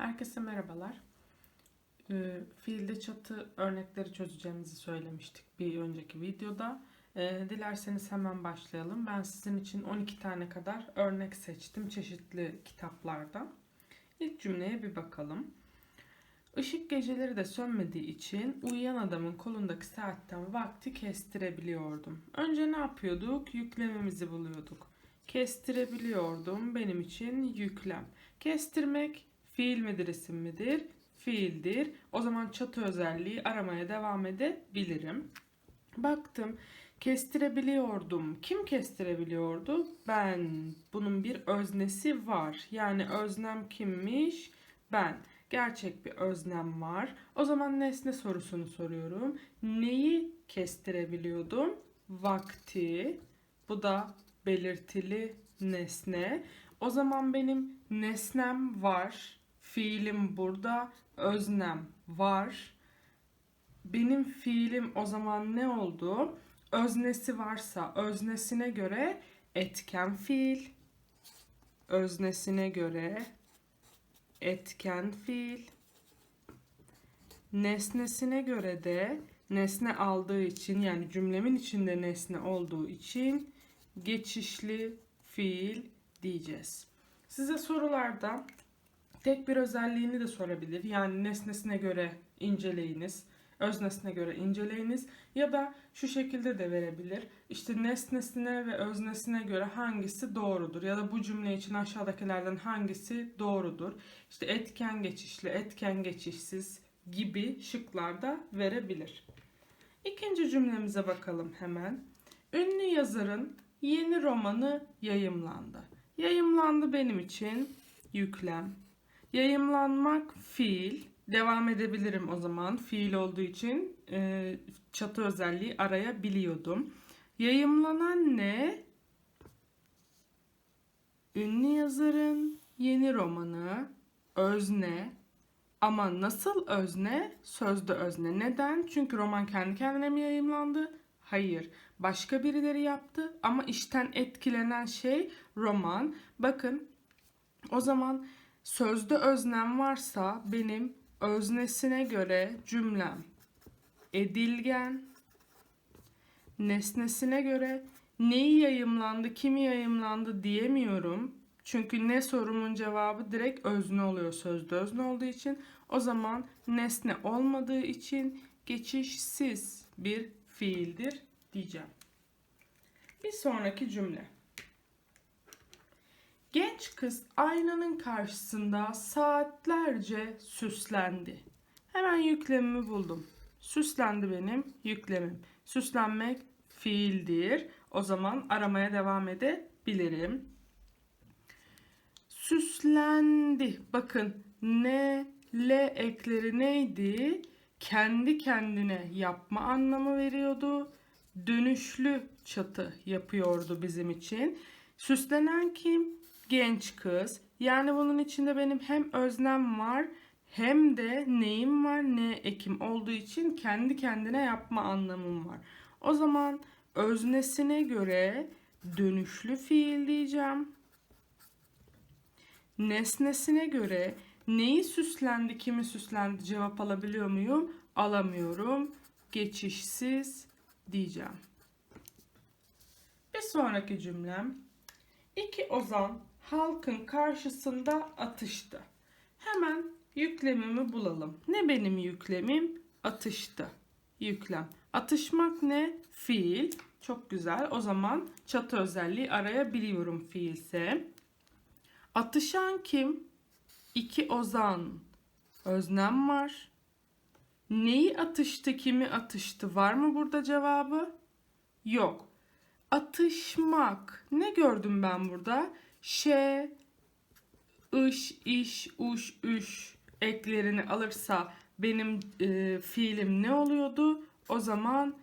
Herkese merhabalar. Ee, fiilde çatı örnekleri çözeceğimizi söylemiştik bir önceki videoda. Ee, dilerseniz hemen başlayalım. Ben sizin için 12 tane kadar örnek seçtim çeşitli kitaplardan. İlk cümleye bir bakalım. Işık geceleri de sönmediği için uyuyan adamın kolundaki saatten vakti kestirebiliyordum. Önce ne yapıyorduk? Yüklememizi buluyorduk. Kestirebiliyordum benim için yüklem. Kestirmek fiil midir isim midir? Fiildir. O zaman çatı özelliği aramaya devam edebilirim. Baktım kestirebiliyordum. Kim kestirebiliyordu? Ben. Bunun bir öznesi var. Yani öznem kimmiş? Ben. Gerçek bir öznem var. O zaman nesne sorusunu soruyorum. Neyi kestirebiliyordum? Vakti. Bu da belirtili nesne. O zaman benim nesnem var. Fiilim burada. Öznem var. Benim fiilim o zaman ne oldu? Öznesi varsa öznesine göre etken fiil. Öznesine göre etken fiil. Nesnesine göre de nesne aldığı için yani cümlemin içinde nesne olduğu için geçişli fiil diyeceğiz. Size sorularda tek bir özelliğini de sorabilir. Yani nesnesine göre inceleyiniz, öznesine göre inceleyiniz ya da şu şekilde de verebilir. İşte nesnesine ve öznesine göre hangisi doğrudur ya da bu cümle için aşağıdakilerden hangisi doğrudur? İşte etken geçişli, etken geçişsiz gibi şıklarda verebilir. İkinci cümlemize bakalım hemen. Ünlü yazarın yeni romanı yayımlandı. Yayımlandı benim için yüklem. Yayımlanmak fiil. Devam edebilirim o zaman. Fiil olduğu için e, çatı özelliği arayabiliyordum. Yayımlanan ne? Ünlü yazarın yeni romanı özne ama nasıl özne? Sözde özne. Neden? Çünkü roman kendi kendine mi yayımlandı? Hayır. Başka birileri yaptı ama işten etkilenen şey roman. Bakın o zaman sözde öznem varsa benim öznesine göre cümlem edilgen, nesnesine göre neyi yayımlandı, kimi yayımlandı diyemiyorum. Çünkü ne sorumun cevabı direkt özne oluyor sözde özne olduğu için. O zaman nesne olmadığı için geçişsiz bir fiildir diyeceğim. Bir sonraki cümle. Genç kız aynanın karşısında saatlerce süslendi. Hemen yüklemimi buldum. Süslendi benim yüklemim. Süslenmek fiildir. O zaman aramaya devam edebilirim. Süslendi. Bakın ne, le ekleri neydi? Kendi kendine yapma anlamı veriyordu. Dönüşlü çatı yapıyordu bizim için. Süslenen kim? Genç kız. Yani bunun içinde benim hem öznem var hem de neyim var ne ekim olduğu için kendi kendine yapma anlamım var. O zaman öznesine göre dönüşlü fiil diyeceğim. Nesnesine göre neyi süslendi, kimi süslendi cevap alabiliyor muyum? Alamıyorum. Geçişsiz diyeceğim. Bir sonraki cümlem. İki ozan halkın karşısında atıştı. Hemen yüklemimi bulalım. Ne benim yüklemim? Atıştı. Yüklem. Atışmak ne? Fiil. Çok güzel. O zaman çatı özelliği arayabiliyorum fiilse. Atışan kim? İki ozan. Öznem var. Neyi atıştı, kimi atıştı? Var mı burada cevabı? Yok. Atışmak. Ne gördüm ben burada? Şe, ış, iş, uş, üş eklerini alırsa benim e, fiilim ne oluyordu? O zaman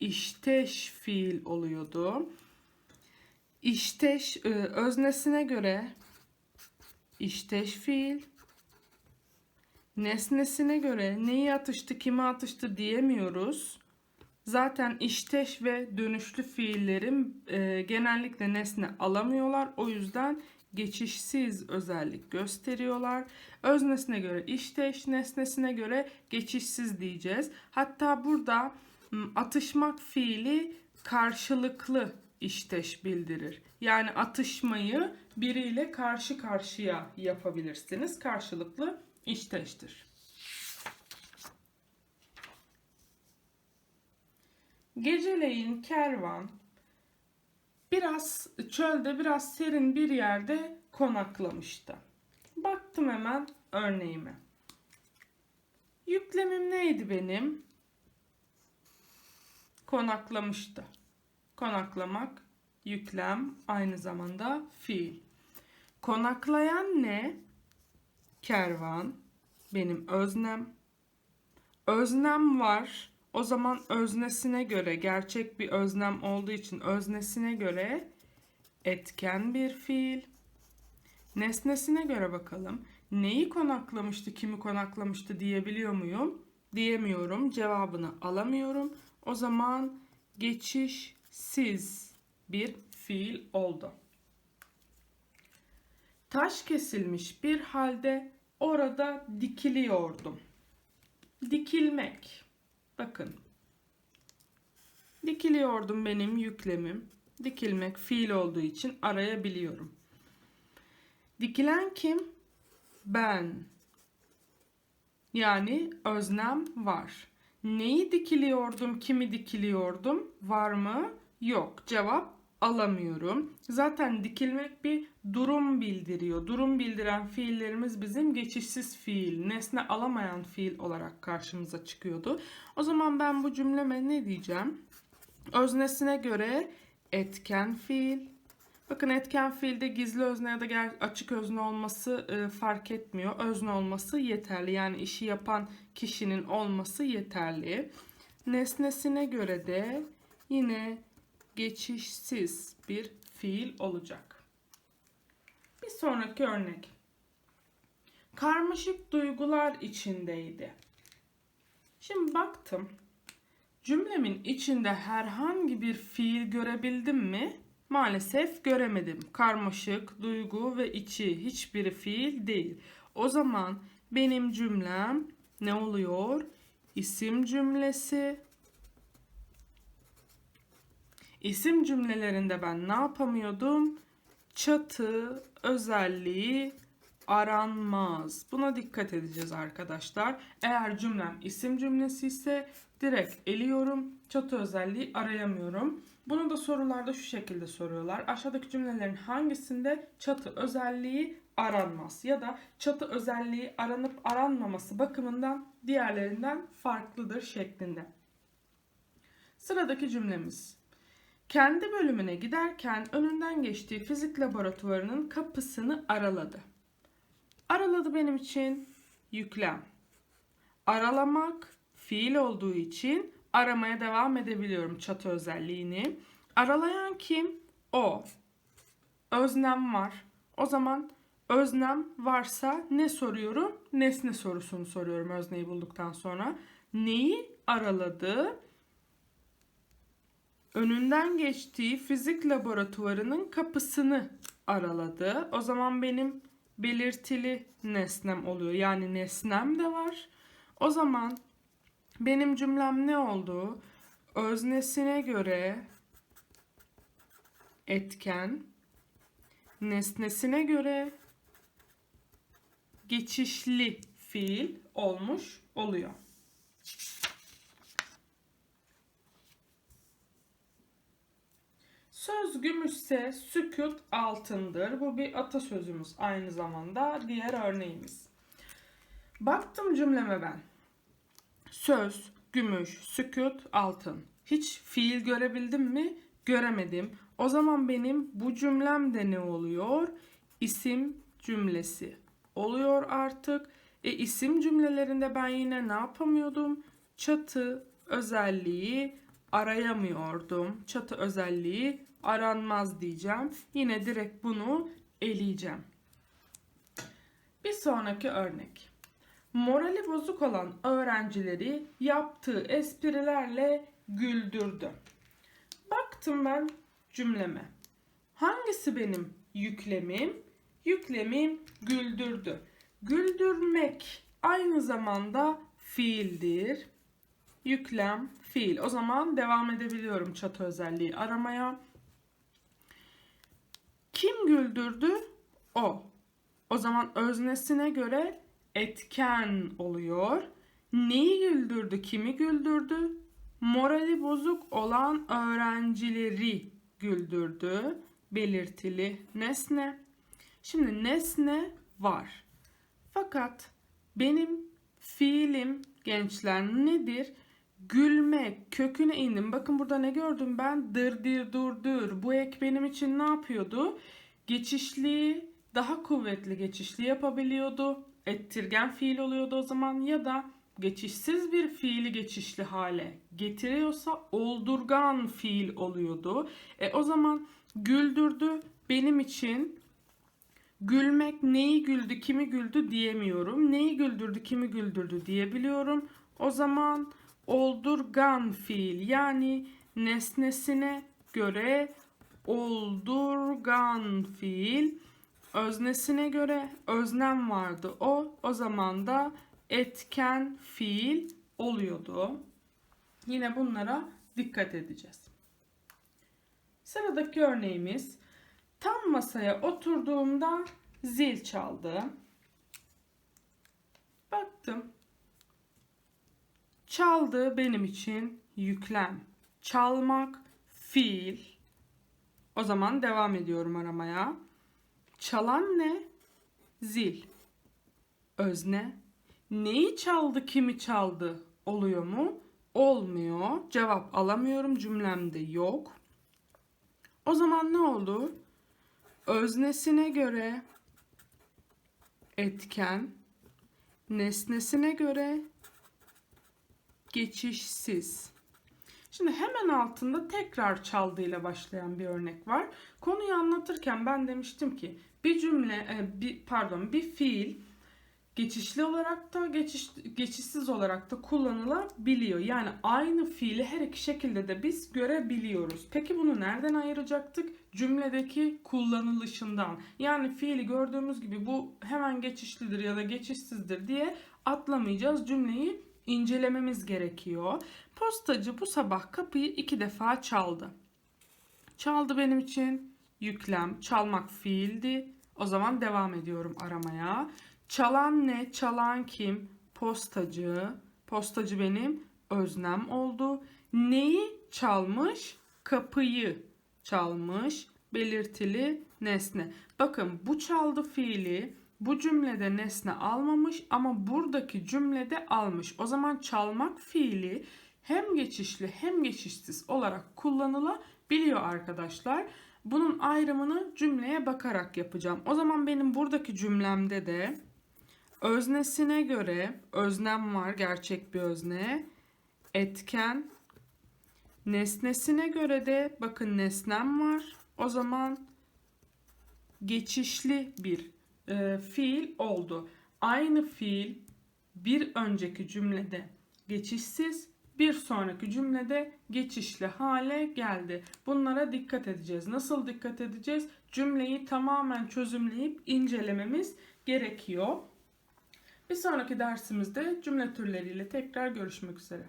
işteş fiil oluyordu. İşteş e, öznesine göre işteş fiil. Nesnesine göre neyi atıştı, kime atıştı diyemiyoruz. Zaten işteş ve dönüşlü fiillerim e, genellikle nesne alamıyorlar. O yüzden geçişsiz özellik gösteriyorlar. Öznesine göre işteş, nesnesine göre geçişsiz diyeceğiz. Hatta burada atışmak fiili karşılıklı işteş bildirir. Yani atışmayı biriyle karşı karşıya yapabilirsiniz. Karşılıklı işteştir. Geceleyin kervan biraz çölde biraz serin bir yerde konaklamıştı. Baktım hemen örneğime. Yüklemim neydi benim? Konaklamıştı. Konaklamak yüklem aynı zamanda fiil. Konaklayan ne? Kervan benim öznem. Öznem var. O zaman öznesine göre gerçek bir öznem olduğu için öznesine göre etken bir fiil. Nesnesine göre bakalım. Neyi konaklamıştı, kimi konaklamıştı diyebiliyor muyum? Diyemiyorum. Cevabını alamıyorum. O zaman geçişsiz bir fiil oldu. Taş kesilmiş bir halde orada dikiliyordum. Dikilmek. Bakın. Dikiliyordum benim yüklemim. Dikilmek fiil olduğu için arayabiliyorum. Dikilen kim? Ben. Yani öznem var. Neyi dikiliyordum, kimi dikiliyordum? Var mı? Yok. Cevap alamıyorum. Zaten dikilmek bir durum bildiriyor. Durum bildiren fiillerimiz bizim geçişsiz fiil, nesne alamayan fiil olarak karşımıza çıkıyordu. O zaman ben bu cümleme ne diyeceğim? Öznesine göre etken fiil. Bakın etken fiilde gizli özne ya da açık özne olması e, fark etmiyor. Özne olması yeterli. Yani işi yapan kişinin olması yeterli. Nesnesine göre de yine geçişsiz bir fiil olacak. Bir sonraki örnek. Karmaşık duygular içindeydi. Şimdi baktım. Cümlemin içinde herhangi bir fiil görebildim mi? Maalesef göremedim. Karmaşık, duygu ve içi hiçbiri fiil değil. O zaman benim cümlem ne oluyor? İsim cümlesi İsim cümlelerinde ben ne yapamıyordum? Çatı özelliği aranmaz. Buna dikkat edeceğiz arkadaşlar. Eğer cümlem isim cümlesi ise direkt eliyorum. Çatı özelliği arayamıyorum. Bunu da sorularda şu şekilde soruyorlar. Aşağıdaki cümlelerin hangisinde çatı özelliği aranmaz ya da çatı özelliği aranıp aranmaması bakımından diğerlerinden farklıdır şeklinde. Sıradaki cümlemiz. Kendi bölümüne giderken önünden geçtiği fizik laboratuvarının kapısını araladı. Araladı benim için yüklem. Aralamak fiil olduğu için aramaya devam edebiliyorum çatı özelliğini. Aralayan kim? O. Öznem var. O zaman öznem varsa ne soruyorum? Nesne sorusunu soruyorum özneyi bulduktan sonra. Neyi araladı? Önünden geçtiği fizik laboratuvarının kapısını araladı. O zaman benim belirtili nesnem oluyor. Yani nesnem de var. O zaman benim cümlem ne oldu? Öznesine göre etken, nesnesine göre geçişli fiil olmuş oluyor. Söz gümüşse sükut altındır. Bu bir atasözümüz aynı zamanda diğer örneğimiz. Baktım cümleme ben. Söz, gümüş, sükut, altın. Hiç fiil görebildim mi? Göremedim. O zaman benim bu cümlemde ne oluyor? İsim cümlesi oluyor artık. E isim cümlelerinde ben yine ne yapamıyordum? Çatı özelliği arayamıyordum. Çatı özelliği aranmaz diyeceğim. Yine direkt bunu eleyeceğim. Bir sonraki örnek. Morali bozuk olan öğrencileri yaptığı esprilerle güldürdü. Baktım ben cümleme. Hangisi benim yüklemim? Yüklemim güldürdü. Güldürmek aynı zamanda fiildir. Yüklem, fiil. O zaman devam edebiliyorum çatı özelliği aramaya. Kim güldürdü? O. O zaman öznesine göre etken oluyor. Neyi güldürdü, kimi güldürdü? Morali bozuk olan öğrencileri güldürdü. Belirtili nesne. Şimdi nesne var. Fakat benim fiilim gençler nedir? Gülmek köküne indim. Bakın burada ne gördüm ben? Dır dir dur dur. Bu ek benim için ne yapıyordu? Geçişli, daha kuvvetli geçişli yapabiliyordu. Ettirgen fiil oluyordu o zaman ya da geçişsiz bir fiili geçişli hale getiriyorsa oldurgan fiil oluyordu. E o zaman güldürdü benim için gülmek neyi güldü kimi güldü diyemiyorum. Neyi güldürdü kimi güldürdü diyebiliyorum. O zaman oldurgan fiil yani nesnesine göre oldurgan fiil öznesine göre öznem vardı o o zaman da etken fiil oluyordu. Yine bunlara dikkat edeceğiz. Sıradaki örneğimiz tam masaya oturduğumda zil çaldı. Baktım. Çaldı benim için yüklem. Çalmak fiil. O zaman devam ediyorum aramaya. Çalan ne? Zil. Özne. Neyi çaldı, kimi çaldı? Oluyor mu? Olmuyor. Cevap alamıyorum. Cümlemde yok. O zaman ne olur? Öznesine göre etken, nesnesine göre geçişsiz. Şimdi hemen altında tekrar çaldığıyla başlayan bir örnek var. Konuyu anlatırken ben demiştim ki bir cümle, e, bir pardon, bir fiil geçişli olarak da geçiş, geçişsiz olarak da kullanılabiliyor. Yani aynı fiili her iki şekilde de biz görebiliyoruz. Peki bunu nereden ayıracaktık? Cümledeki kullanılışından. Yani fiili gördüğümüz gibi bu hemen geçişlidir ya da geçişsizdir diye atlamayacağız. Cümleyi incelememiz gerekiyor. Postacı bu sabah kapıyı iki defa çaldı. Çaldı benim için yüklem, çalmak fiildi. O zaman devam ediyorum aramaya. Çalan ne? Çalan kim? Postacı. Postacı benim öznem oldu. Neyi çalmış? Kapıyı çalmış. Belirtili nesne. Bakın bu çaldı fiili bu cümlede nesne almamış ama buradaki cümlede almış. O zaman çalmak fiili hem geçişli hem geçişsiz olarak kullanılabiliyor arkadaşlar. Bunun ayrımını cümleye bakarak yapacağım. O zaman benim buradaki cümlemde de öznesine göre öznem var gerçek bir özne. Etken nesnesine göre de bakın nesnem var. O zaman geçişli bir e, fiil oldu. Aynı fiil bir önceki cümlede geçişsiz, bir sonraki cümlede geçişli hale geldi. Bunlara dikkat edeceğiz. Nasıl dikkat edeceğiz? Cümleyi tamamen çözümleyip incelememiz gerekiyor. Bir sonraki dersimizde cümle türleriyle tekrar görüşmek üzere.